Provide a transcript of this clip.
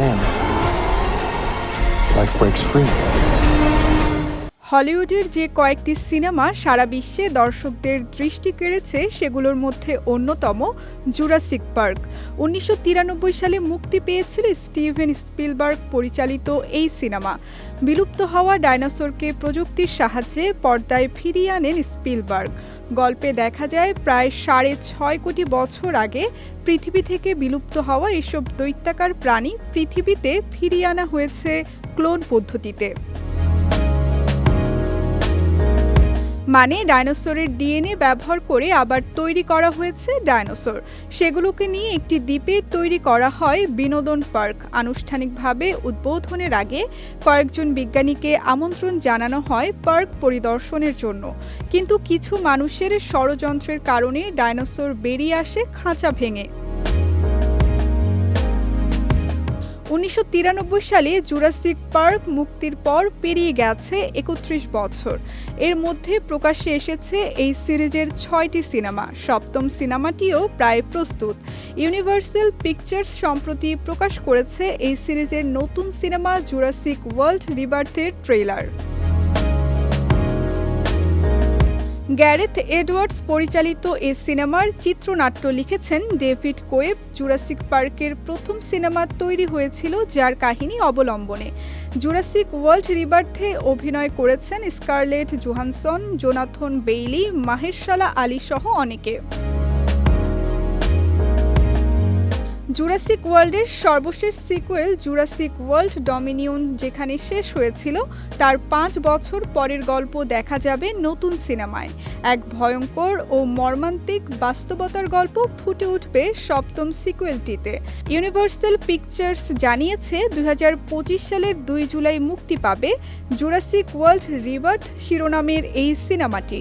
hand, life breaks free. হলিউডের যে কয়েকটি সিনেমা সারা বিশ্বে দর্শকদের দৃষ্টি কেড়েছে, সেগুলোর মধ্যে অন্যতম জুরাসিক পার্ক। উনিশশো তিরানব্বই সালে মুক্তি পেয়েছিল স্টিভেন স্পিলবার্গ পরিচালিত এই সিনেমা। বিলুপ্ত হওয়া ডাইনোসরকে প্রযুক্তির সাহায্যে পর্দায় ফিরিয়ে আনেন স্পিলবার্গ। গল্পে দেখা যায়, প্রায় সাড়ে ছয় কোটি বছর আগে পৃথিবী থেকে বিলুপ্ত হওয়া এসব দৈত্যাকার প্রাণী পৃথিবীতে ফিরিয়ে আনা হয়েছে ক্লোন পদ্ধতিতে। মানে ডাইনোসরের ডিএনএ ব্যবহার করে আবার তৈরি করা হয়েছে ডাইনোসর। সেগুলোকে নিয়ে একটি দ্বীপে তৈরি করা হয় বিনোদন পার্ক। আনুষ্ঠানিকভাবে উদ্বোধনের আগে কয়েকজন বিজ্ঞানীকে আমন্ত্রণ জানানো হয় পার্ক পরিদর্শনের জন্য। কিন্তু কিছু মানুষের ষড়যন্ত্রের কারণে ডাইনোসর বেরিয়ে আসে খাঁচা ভেঙে। উনিশশো তিরানব্বই সালে জুরাসিক পার্ক মুক্তির পর পেরিয়ে গেছে একত্রিশ বছর। এর মধ্যে প্রকাশ্যে এসেছে এই সিরিজের ছয়টি সিনেমা। সপ্তম সিনেমাটিও প্রায় প্রস্তুত। ইউনিভার্সাল পিকচার্স সম্প্রতি প্রকাশ করেছে এই সিরিজের নতুন সিনেমা জুরাসিক ওয়ার্ল্ড রিবার্থের ট্রেলার গ্যারেথ এডওয়ার্ডস পরিচালিত এ সিনেমার চিত্রনাট্য লিখেছেন ডেভিড কোয়েব। জুরাসিক পার্কের প্রথম সিনেমা তৈরি হয়েছিল যার কাহিনী অবলম্বনে। জুরাসিক ওয়ার্ল্ড রিবার্থে অভিনয় করেছেন Scarlett Johansson, Jonathan Bailey, Mahershala Ali সহ অনেকে। জুরাসিক ওয়ার্ল্ডের সর্বশেষ সিকুয়েল জুরাসিক ওয়ার্ল্ড ডমিনিয়ন যেখানে শেষ হয়েছিল, তার পাঁচ বছর পরের গল্প দেখা যাবে নতুন সিনেমায়। এক ভয়ঙ্কর ও মর্মান্তিক বাস্তবতার গল্প ফুটে উঠবে সপ্তম সিকুয়েলটিতে। ইউনিভার্সাল পিকচার্স জানিয়েছে দু হাজার পঁচিশ সালের দুই জুলাই মুক্তি পাবে জুরাসিক ওয়ার্ল্ড রিবার্থ শিরোনামের এই সিনেমাটি।